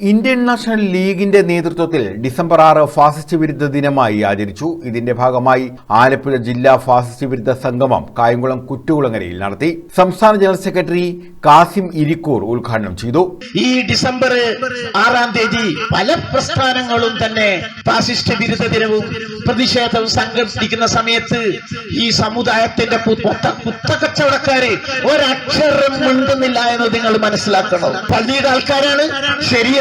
Indian national ലീഗിന്റെ നേതൃത്വത്തിൽ December ആറ് ഫാസിസ്റ്റ് വിരുദ്ധ ദിനമായി ആചരിച്ചു. ഇതിന്റെ ഭാഗമായി ആലപ്പുഴ ജില്ലാ ഫാസിസ്റ്റ് വിരുദ്ധ സംഗമം കായംകുളം കുറ്റുകുളങ്ങരയിൽ നടത്തി. സംസ്ഥാന ജനറൽ സെക്രട്ടറി കാസിം ഇരിക്കൂർ ഉദ്ഘാടനം ചെയ്തു. ഈ ഡിസംബർ ആറാം തീയതി പല പ്രസ്ഥാനങ്ങളും തന്നെ ഫാസിസ്റ്റ് വിരുദ്ധ ദിനവും പ്രതിഷേധവും സംഘടിപ്പിക്കുന്ന സമയത്ത് ഈ സമുദായത്തിന്റെ പു- മൊത്ത കുത്തക്കച്ചവടക്കാര് ഒരക്ഷരം മുണ്ടുന്നില്ല എന്ന് നിങ്ങൾ മനസ്സിലാക്കണം. പള്ളിയുടെ ആൾക്കാരാണ്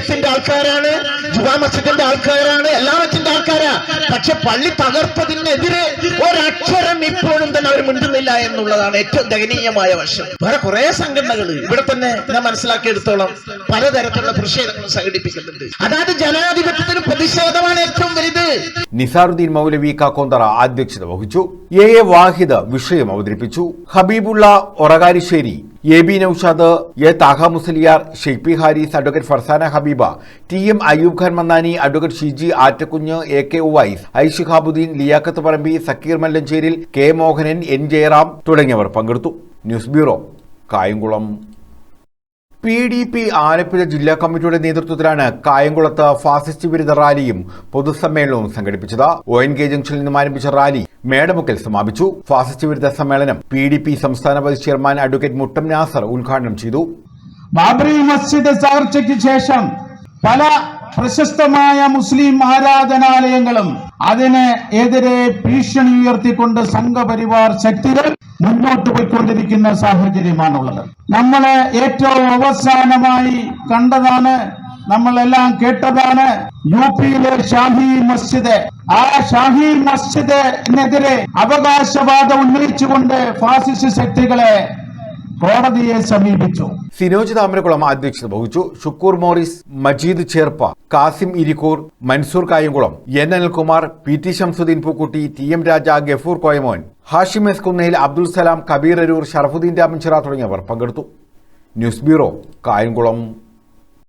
ശരീരത്തിന്റെ ആൾക്കാരാണ് ജുമാ മസ്ജിദിന്റെ ആൾക്കാരാണ് എല്ലാവറ്റിന്റെ ആൾക്കാരാ. പക്ഷെ പള്ളി തകർത്തതിനെതിരെ ഒരക്ഷരം ഇപ്പോഴും തന്നെ അവർ മിണ്ടുന്നില്ല എന്നുള്ളതാണ് ഏറ്റവും ദയനീയമായ വശം. വേറെ കുറെ സംഘടനകൾ ഇവിടെ തന്നെ ഞാൻ മനസ്സിലാക്കിയെടുത്തോളം പലതരത്തിലുള്ള പ്രതിഷേധങ്ങളും സംഘടിപ്പിക്കുന്നുണ്ട്. അതായത് ജനാധിപത്യത്തിന് പ്രതിഷേധമാണ് ഏറ്റവും വലുത്. നിസാറുദ്ദീൻ മൗലവി കാക്കോന്തറ അധ്യക്ഷത വഹിച്ചു. എ എ വാഹിദ് വിഷയം അവതരിപ്പിച്ചു. Habibulla Orakarissery A B Noushad A Thaha Musaliyar Shaifi Haris advocate Farsana Habeeba T M Ayyub Khan Mannani advocate Shiji Attakkunju A K Uvais I Shihabuddin Liyaqath Parambi Sakkeer Mallancheril K Mohanan N Jayaram തുടങ്ങിയവർ പങ്കെടുത്തു. News bureau Kayamkulam. P D P Alappuzha ജില്ലാ കമ്മിറ്റിയുടെ നേതൃത്വത്തിലാണ് കായംകുളത്ത് fascist വിരുദ്ധ റാലിയും പൊതുസമ്മേളനവും സംഘടിപ്പിച്ചത്. O N K ജംഗ്ഷനിൽ നിന്നും ആരംഭിച്ച റാലി മേടമുക്കിൽ സമാപിച്ചു. ഫാസിസ്റ്റ് വിരുദ്ധ സമ്മേളനം പി ഡി പി സംസ്ഥാന vice chairman advocate Muttam Nasar ഉദ്ഘാടനം ചെയ്തു. ബാബറി മസ്ജിദ് തകർച്ചയ്ക്ക് ശേഷം പല പ്രശസ്തമായ മുസ്ലിം ആരാധനാലയങ്ങളും അതിന് എതിരെ ഭീഷണി ഉയർത്തിക്കൊണ്ട് സംഘപരിവാർ ശക്തികൾ മുന്നോട്ട് പോയിക്കൊണ്ടിരിക്കുന്ന സാഹചര്യമാണുള്ളത്. നമ്മളെ ഏറ്റവും അവസാനമായി കണ്ടതാണ് നമ്മളെല്ലാം കേട്ടതാണ് യു പിയിലെ ഷാഹി മസ്ജിദ്. ആ ഷാഹി മസ്ജിദിനെതിരെ അവകാശവാദം ഉന്നയിച്ചുകൊണ്ട് ഫാസിസ്റ്റ് ശക്തികളെ കോടതിയെ സമീപിച്ചു. സിനോജ് താമരക്കുളം അധ്യക്ഷത വഹിച്ചു. Shukkoor Morris Majeed Cherpa Kasim Irikkur Mansoor Kayamkulam N Anilkumar P T Shamsuddin Pookkutty T M Raja Gafoor Koyamon Hashim S Kunnayil Abdul Salam Kabeer Aroor Sharafuddin Ramanchira തുടങ്ങിയവർ പങ്കെടുത്തു. News bureau Kayamkulam.